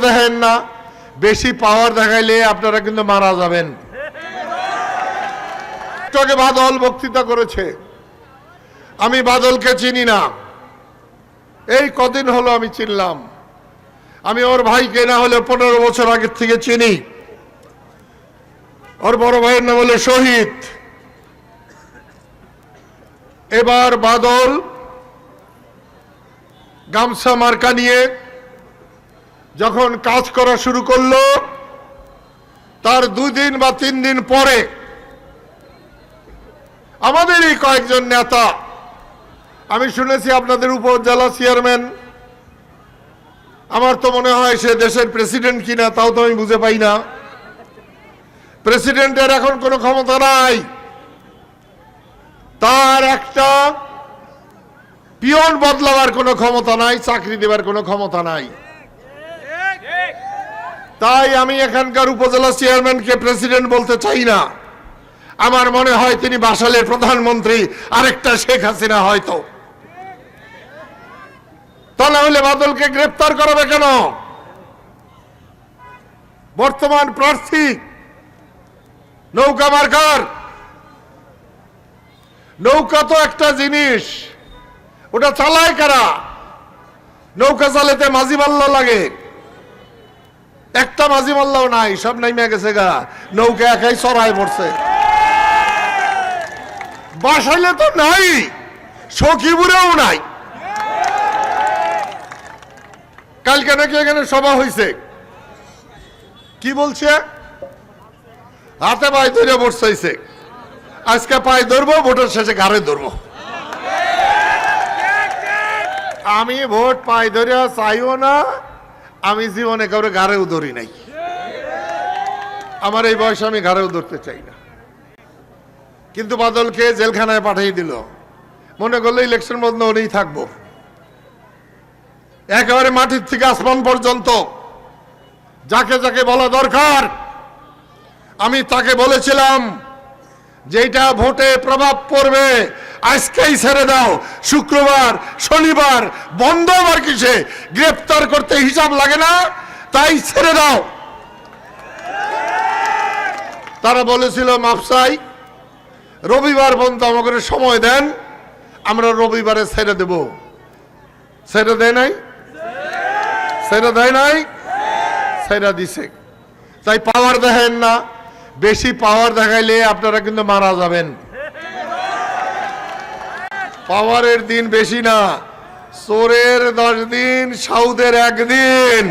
দেখেন না, বেশি পাওয়ার দেখাইলে আপনারা কিন্তু মারা যাবেন। বাদল বক্তৃতা করেছে। আমি বাদলকে চিনি না। এই কদিন হলো আমি চিনলাম। আমি ওর ভাইকে না হলে পনেরো বছর আগের থেকে চিনি। ওর বড় ভাইয়ের নাম হলো শহীদ। এবার বাদল গামছা মার্কা নিয়ে যখন কাজ করা শুরু করল, তার দুই দিন বা তিন দিন পরে আমাদেরই কয়েকজন নেতা, আমি শুনেছি আপনাদের উপজেলা চেয়ারম্যান, আমার তো মনে হয় সে দেশের প্রেসিডেন্ট কিনা, তাও তো আমি বুঝে পাই না। প্রেসিডেন্টের এখন কোনো ক্ষমতা নাই। তার একটা পিয়ন বদলাবার কোনো ক্ষমতা নাই, চাকরি দেবার কোনো ক্ষমতা নাই। তাই আমি এখানকার উপজেলা চেয়ারম্যানকে প্রেসিডেন্ট বলতে চাই না। আমার মনে হয় তিনি বাসালের প্রধানমন্ত্রী, আরেকটা শেখ হাসিনা হয়তো। তা না হলে বাদলকে গ্রেপ্তার করাবে কেন? বর্তমান প্রার্থী, নৌকা মার্কার। নৌকা তো একটা জিনিস, ওটা চালায় কারা? নৌকা চালাতে মাঝি মাল্লা লাগে। একটা মাঝি মাল্লাও নাই, সব নাইমে গেছে গা। নৌকা একাই চড়াই পড়ছে বাসাইলে তো নাই, সখীপুরেও নাই। কালকে নাকি এখানে সভা হয়েছে কি বলছে? হাতে পায়ে ধরে বসছে আজকে পায়ে ধরবো, ভোটের শেষে ঘাড়ে ধরবো। আমি ভোট পাই ধরে চাইও না আমি জীবনে কাউরে ঘাড়েও ধরি নাই। আমার এই বয়সে আমি ঘাড়েও ধরতে চাই না। কিন্তু বাদলকে জেলখানায় পাঠিয়ে দিল। মনে করল ইলেকশন বন্ধ হলেই থাকব। একেবারে মাটির থেকে আসমান পর্যন্ত। যাকে যাকে বলা দরকার, আমি তাকে বলেছিলাম যেটা ভোটে প্রভাব পড়বে, আজকেই ছেড়ে দাও। শুক্রবার, শনিবার বন্ধ আবার কিসে গ্রেপ্তার করতে হিসাব লাগে না, তাই ছেড়ে দাও। তারা বলেছিল মাপসাই রবিবার বন্ধ আমাকে সময় দেন, আমরা রবিবারে ছেড়ে দেব। ছেড়ে দেয় নাই? ছেড়ে দেয় নাই? ছেড়ে দিছে। তাই পাওয়ার দেখেন না। বেশি পাওয়ার দেখাইলে আপনারা কিন্তু মারা যাবেন। পাওয়ারের দিন বেশি না, চোরের দশ দিন, সাউদের একদিন।